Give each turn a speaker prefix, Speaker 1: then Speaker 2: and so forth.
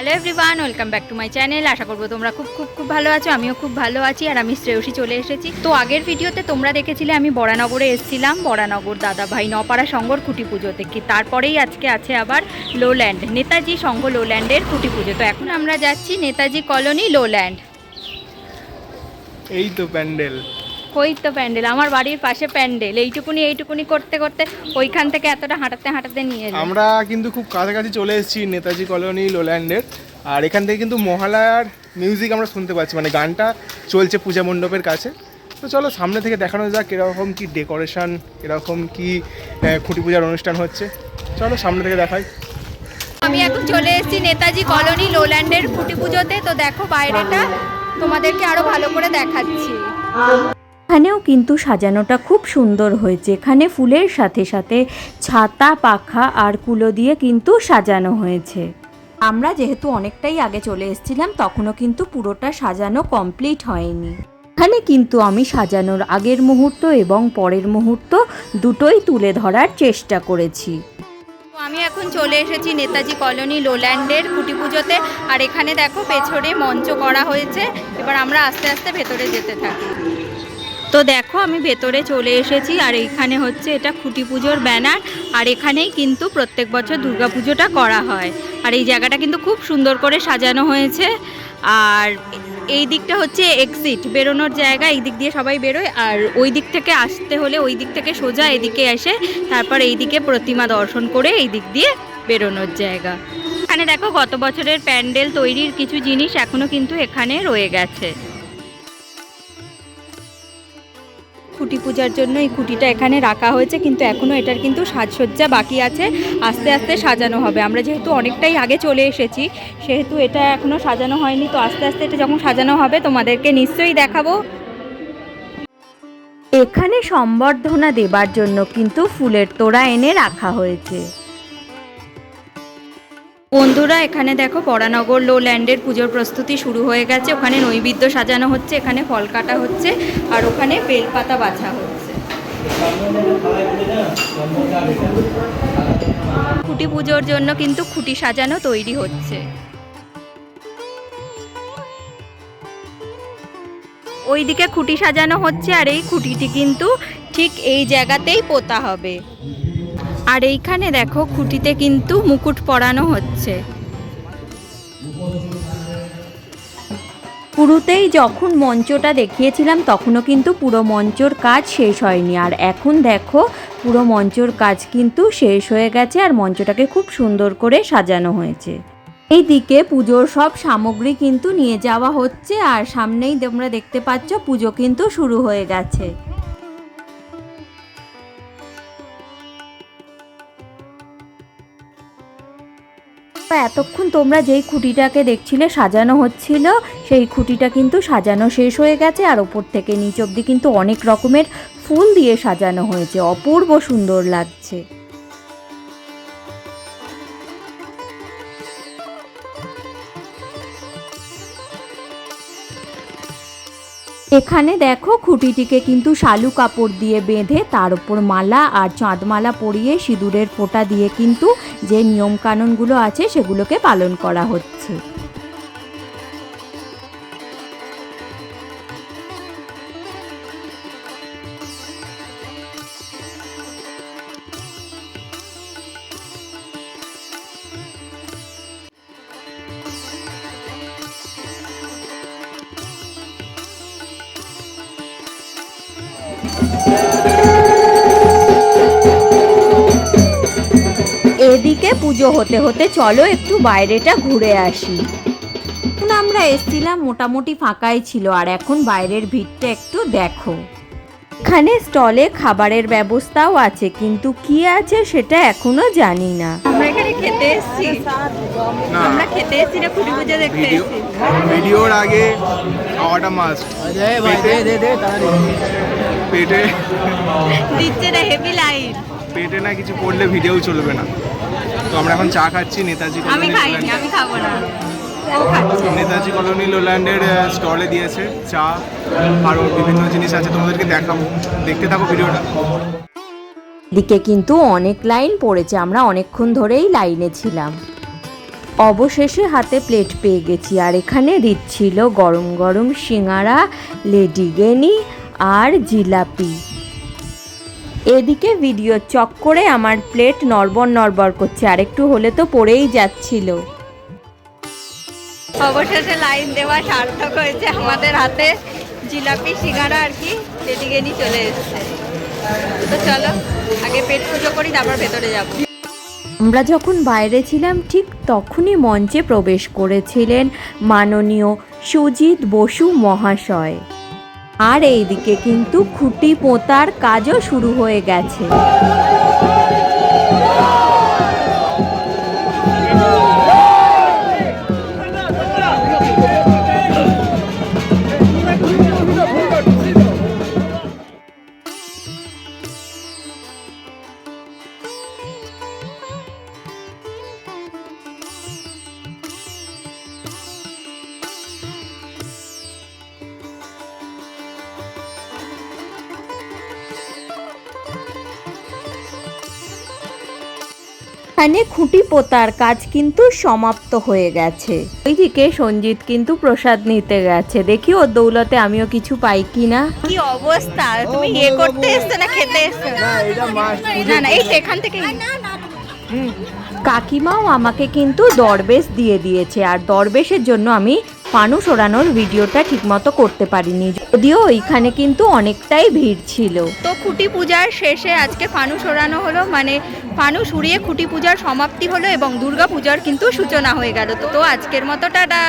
Speaker 1: Hello everyone welcome back to my channel আশা করব তোমরা খুব খুব খুব ভালো আছো, আমিও খুব ভালো আছি, আর আমি শ্রেয়সী চলে এসেছি। তো আগের ভিডিওতে তোমরা দেখেছিলে আমি বরানগরে এসেছিলাম, বরানগর দাদা ভাই নপাড়া সংঘর খুঁটি পুজোতে কি তারপরেই আজকে আছে আবার লোল্যান্ড নেতাজি সংঘ লোল্যান্ডের খুঁটি পুজো। তো এখন আমরা যাচ্ছি নেতাজি কলোনি লোল্যান্ড
Speaker 2: এই তো প্যান্ডেল।
Speaker 1: ওই তো প্যান্ডেল আমার বাড়ির পাশে প্যান্ডেল এইটুকুনি এইটুকুনি করতে করতে ওইখান থেকে এতটা হাঁটাতে হাঁটাতে নিয়ে
Speaker 2: আমরা কিন্তু খুব কাছাকাছি চলে এসেছি নেতাজি কলোনি লোল্যান্ডের আর এখান থেকে কিন্তু মহালয়ার মিউজিক আমরা শুনতে পাচ্ছি মানে গানটা চলছে পূজা মণ্ডপের কাছে। তো চলো সামনে থেকে দেখানো যাক কীরকম কি ডেকোরেশন কীরকম কি খুঁটি পূজার অনুষ্ঠান হচ্ছে। চলো সামনে থেকে দেখাই।
Speaker 1: আমি এখন চলে এসেছি নেতাজি কলোনি লোল্যান্ডের খুঁটি পুজোতে। তো দেখো বাইরেটা তোমাদেরকে আরও ভালো করে দেখাচ্ছি।
Speaker 3: এখানেও কিন্তু সাজানোটা খুব সুন্দর হয়েছে। এখানে ফুলের সাথে সাথে ছাতা, পাখা আর কুলো দিয়ে কিন্তু সাজানো হয়েছে। আমরা যেহেতু অনেকটাই আগে চলে এসেছিলাম, তখনও কিন্তু পুরোটা সাজানো কমপ্লিট হয়নি। এখানে কিন্তু আমি সাজানোর আগের মুহূর্ত এবং পরের মুহূর্ত দুটোই তুলে ধরার চেষ্টা করেছি।
Speaker 1: আমি এখন চলে এসেছি নেতাজি কলোনি লোল্যান্ডের কুটি পুজোতে। আর এখানে দেখো, পেছনে মঞ্চ করা হয়েছে। এবার আমরা আস্তে আস্তে ভেতরে যেতে থাকি। তো দেখো, আমি ভেতরে চলে এসেছি, আর এইখানে হচ্ছে এটা খুঁটি পুজোর ব্যানার, আর এখানেই কিন্তু প্রত্যেক বছর দুর্গা পুজোটা করা হয়। আর এই জায়গাটা কিন্তু খুব সুন্দর করে সাজানো হয়েছে। আর এই দিকটা হচ্ছে এক্সিট বেরোনোর জায়গা, এই দিক দিয়ে সবাই বেরোয়, আর ওই দিক থেকে আসতে হলে ওই দিক থেকে সোজা এদিকে এসে, তারপর এই দিকে প্রতিমা দর্শন করে এই দিক দিয়ে বেরোনোর জায়গা। এখানে দেখো, গত বছরের প্যান্ডেল তৈরির কিছু জিনিস এখনও কিন্তু এখানে রয়ে গেছে। খুঁটি পূজার জন্য এই খুঁটিটা এখানে রাখা হয়েছে, কিন্তু এখনও এটার কিন্তু সাজসজ্জা বাকি আছে। আস্তে আস্তে সাজানো হবে। আমরা যেহেতু অনেকটাই আগে চলে এসেছি, সেহেতু এটা এখনও সাজানো হয়নি, তো আস্তে আস্তে এটা যখন সাজানো হবে, তোমাদেরকে নিশ্চয়ই দেখাবো।
Speaker 3: এখানে সম্বর্ধনা দেবার জন্য কিন্তু ফুলের তোড়া এনে রাখা হয়েছে।
Speaker 1: বন্ধুরা, এখানে দেখো বরানগর লো ল্যান্ডের পুজোর প্রস্তুতি শুরু হয়ে গেছে। ওখানে নৈবেদ্য সাজানো হচ্ছে, এখানে ফল কাটা হচ্ছে, আর ওখানে বেলপাতা বাছা হচ্ছে। খুঁটি পুজোর জন্য কিন্তু খুঁটি সাজানো তৈরি হচ্ছে। ওইদিকে খুঁটি সাজানো হচ্ছে, আর এই খুঁটিটি কিন্তু ঠিক এই জায়গাতেই পোতা হবে। আর এইখানে দেখো খুঁটিতে কিন্তু মুকুট পরানো হচ্ছে।
Speaker 3: শুরুতেই যখন মঞ্চটা দেখিয়েছিলাম, তখনও কিন্তু পুরো মঞ্চর কাজ শেষ হয়নি। আর এখন দেখো, পুরো মঞ্চর কাজ কিন্তু শেষ হয়ে গেছে আর মঞ্চটাকে খুব সুন্দর করে সাজানো হয়েছে। এইদিকে পুজোর সব সামগ্রী কিন্তু নিয়ে যাওয়া হচ্ছে আর সামনেই তোমরা দেখতে পাচ্ছ, পুজো কিন্তু শুরু হয়ে গেছে। এতক্ষণ তোমরা যেই খুঁটিটাকে দেখছিলে সাজানো হচ্ছিল, সেই খুঁটিটা কিন্তু সাজানো শেষ হয়ে গেছে আর ওপর থেকে নিচ অব্দি কিন্তু অনেক রকমের ফুল দিয়ে সাজানো হয়েছে। অপূর্ব সুন্দর লাগছে। এখানে দেখো খুঁটিটিকে কিন্তু শালু কাপড় দিয়ে বেঁধে তার উপর মালা আর চাঁদমালা পরিয়ে সিঁদুরের ফোঁটা দিয়ে কিন্তু যে নিয়মকানুনগুলো আছে সেগুলোকে পালন করা হচ্ছে। এদিকে পুজো হতে হতে চলো একটু বাইরেটা ঘুরে আসি। আমরা এসছিলাম মোটামুটি ফাঁকাই ছিল আর এখন বাইরের ভিড়টা একটু দেখো। এখানে স্টলে খাবারের ব্যবস্থাও আছে কিন্তু কি আছে সেটা এখনও জানি না।
Speaker 1: আমরা এখানে খেতে এসেছি।
Speaker 2: না।
Speaker 1: আমরা খেতে এসেছি না খুঁটি পুজো দেখতে এসেছি।
Speaker 2: ভিডিওর আগে খাওয়াটা মাস্ট পেটে
Speaker 1: দিচ্ছে না হেভি লাইট
Speaker 2: পেটে না কিছু পড়লে ভিডিও চলবে না। তো আমরা এখন চা খাচ্ছি নেতাজি
Speaker 1: আমি খাইনি আমি খাব না।
Speaker 2: নেতাজি কলোনি লোল্যান্ডের স্টলে দিয়েছে চা আরও বিভিন্ন জিনিস আছে তোমাদেরকে দেখাবো। দেখতে থাকো ভিডিওটা।
Speaker 3: এদিকে কিন্তু অনেক লাইন পড়েছে আমরা অনেকক্ষণ ধরেই লাইনে ছিলাম। অবশেষে হাতে প্লেট পেয়ে গেছি আর এখানে দিচ্ছিল গরম গরম সিঙ্গারা লেডিগেনি আর জিলাপি। এদিকে ভিডিও চক করে আমার প্লেট নরবর নরবর করছে আর একটু হলে তো পড়েই যাচ্ছিল।
Speaker 1: অবশেষে লাইন দেওয়া সার্থক হয়েছে আমাদের হাতে। জিলাপি সিঙ্গারা আর কি এদিকে নিয়ে চলে এসছে। তো চলো আগে পেট পুজো করি তারপর ভেতরে যাব।
Speaker 3: আমরা যখন বাইরে ছিলাম ঠিক তখনই মঞ্চে প্রবেশ করেছিলেন মাননীয় সুজিত বসু মহাশয়। আর এইদিকে কিন্তু খুঁটি পোঁতার কাজও শুরু হয়ে গেছে। এখানে খুঁটি পোতার কাজ কিন্তু সমাপ্ত হয়ে গেছে। ওইদিকে সঞ্জিত কিন্তু প্রসাদ নিতে গেছে। দেখি ওর দৌলতে আমিও কিছু পাই কিনা।
Speaker 1: কি অবস্থা? তুমি ইয়ে করতে এসছো না খেতে এসছো?
Speaker 2: না
Speaker 1: না না এই তো এখান থেকে
Speaker 3: কাকিমাও আমাকে কিন্তু দরবেশ দিয়ে দিয়েছে। আর দরবেশের জন্য আমি ফানুস ওড়ানোর ভিডিওটা ঠিকমতো করতে পারিনি। যদিও ওইখানে কিন্তু অনেকটাই ভিড় ছিল।
Speaker 1: তো খুঁটি পূজার শেষে আজকে ফানুস ওড়ানো হলো মানে ফানুস উড়িয়ে খুঁটি পূজার সমাপ্তি হলো এবং দুর্গা পূজার কিন্তু সূচনা হয়ে গেল। তো আজকের মতো, টাটা!